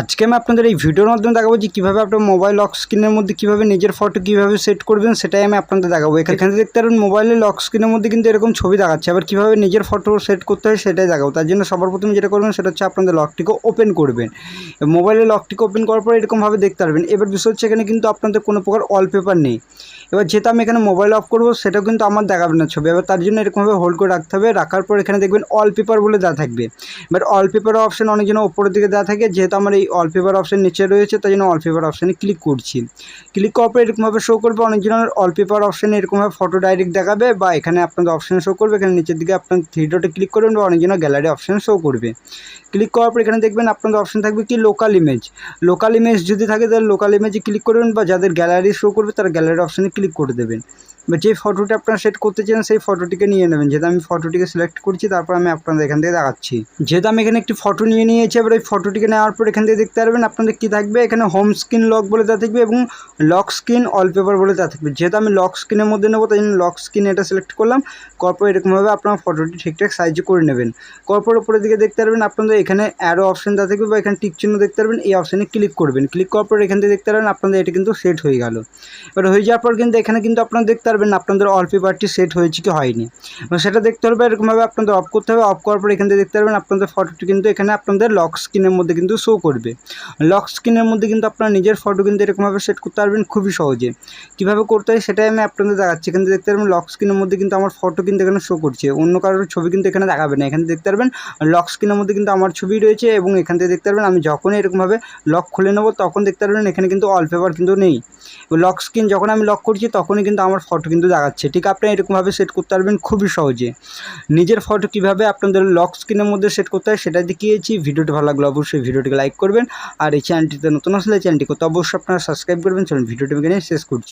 আজকে আমি আপনাদের এই ভিডিওর মাধ্যমে দেখাবো যে কীভাবে আপনার মোবাইল লক স্ক্রিনের মধ্যে কীভাবে নিজের ফটো কীভাবে সেট করবেন, সেটাই আমি আপনাদের দেখাবো। এখানে দেখতে পারেন মোবাইলের লক স্ক্রিনের মধ্যে কিন্তু এরকম ছবি দেখাচ্ছে। আবার কীভাবে নিজের ফটো সেট করতে হয় সেটাই দেখাবো। তার জন্য সবার প্রথমে যেটা করবেন, সেটা হচ্ছে আপনাদের লকটিকে ওপেন করবেন। মোবাইলের লকটিকে ওপেন করার পর এরকমভাবে দেখতে পারবেন। এবার বিষয় হচ্ছে এখানে কিন্তু আপনাদের কোনো প্রকার ওয়ালপেপার নেই। এবার যেহেতু আমি এখানে মোবাইল অফ করব, সেটাও কিন্তু আমার দেখাবে না ছবি। এবার তার জন্য এরকমভাবে হোল্ড করে রাখতে হবে। রাখার পর এখানে দেখবেন অল পেপার বলে দেওয়া থাকবে। এবার অল পেপার অপশন অনেক জন্য ওপরের দিকে দেওয়া থাকে, যেহেতু আমার এই অল পেপার অপশন নিচে রয়েছে, তাই জন্য অল পেপার অপশানে ক্লিক করছি। ক্লিক করার পর এরকমভাবে শো করবে, অনেক জনের অল পেপার অপশানে এরকমভাবে ফটো ডাইরেক্ট দেখাবে বা এখানে আপনাদের অপশান শো করবে, এখানে নিচের দিকে আপনার থ্রি ডটে ক্লিক করবেন বা অনেক জনের গ্যালারি অপশান শো করবে। ক্লিক করার পর এখানে দেখবেন আপনাদের অপশান থাকবে কি লোকাল ইমেজ লোকাল ইমেজ যদি থাকে, তাহলে লোকাল ইমেজে ক্লিক করবেন বা যাদের গ্যালারি শো করবে, তারা গ্যালারি অপশানে ক্লিক করে দেবেন। বা যে ফটোটা আপনারা সেট করতে চান, সেই ফটোটিকে নিয়ে নেবেন। যেহেতু আমি ফটোটিকে সিলেক্ট করছি, তারপর আমি আপনাদের এখান থেকে দেখাচ্ছি। যেহেতু আমি এখানে একটি ফটো নিয়ে নিয়েছি, এবার এই ফটোটিকে নেওয়ার পর এখান থেকে দেখতে পারবেন আপনাদের কী থাকবে। এখানে হোম স্ক্রিন লক বলে দেওয়া থাকবে এবং লক স্ক্রিন অলপেপার বলে দেওয়া থাকবে। যেহেতু আমি লক স্ক্রিনের মধ্যে নেব, তাই জন্য লক স্ক্রিন এটা সিলেক্ট করলাম। করার পর এরকমভাবে আপনার ফটোটি ঠিকঠাক সাইজে করে নেবেন। করার পর উপরের দিকে দেখতে পারবেন আপনাদের এখানে অ্যারো অপশন দেওয়া থাকবে বা এখানে টিক দেখতে পারবেন, এই অপশানে ক্লিক করবেন। ক্লিক করার পর এখান থেকে দেখতে পারবেন আপনাদের এটা কিন্তু সেট হয়ে গেল। এবার হয়ে যাওয়ার পর কিন্তু এখানে কিন্তু আপনারা দেখতে পারবেন আপনাদের ওয়ালপেপারটি সেট হয়েছে কি হয়নি। সেটা দেখতে হবে, এরকমভাবে আপনাদের অফ করতে হবে অফ করার পর এখান থেকে দেখতে পারবেন আপনাদের ফটোটি কিন্তু এখানে আপনাদের লক স্ক্রিনের মধ্যে কিন্তু শো করবে। লক স্ক্রিনের মধ্যে কিন্তু আপনার নিজের ফটো কিন্তু এরকমভাবে সেট করতে পারবেন খুবই সহজে। কীভাবে করতে হয় সেটাই আমি আপনাদের দেখাচ্ছি। এখানে দেখতে পারবেন লক স্ক্রিনের মধ্যে কিন্তু আমার ফটো কিন্তু এখানে শো করছে। অন্য কারোর ছবি কিন্তু এখানে দেখাবে না। এখানে দেখতে পারবেন লক স্ক্রিনের মধ্যে কিন্তু আমার ছবি রয়েছে এবং এখান থেকে দেখতে পারবেন আমি যখনই এরকমভাবে লক খুলে নেব, তখন দেখতে পারবেন এখানে কিন্তু ওয়ালপেপার কিন্তু নেই। লক স্ক্রিন যখন আমি লক করছি, তখনই কিন্তু আমার ফটো কিন্তু দেখাচ্ছে। ঠিক আপনি এরকমভাবে সেট করতে পারবেন খুবই সহজে। নিজের ফটো কীভাবে আপনাদের লক স্ক্রিনের মধ্যে সেট করতে হয় সেটা দেখিয়েছি। ভিডিওটি ভালো লাগলে অবশ্যই ভিডিওটিকে লাইক করবেন। আর এই চ্যানেলটিতে নতুন আসলে চ্যানেলটি করতে অবশ্যই আপনারা সাবস্ক্রাইব করবেন। চলুন ভিডিওটি শেষ করছি।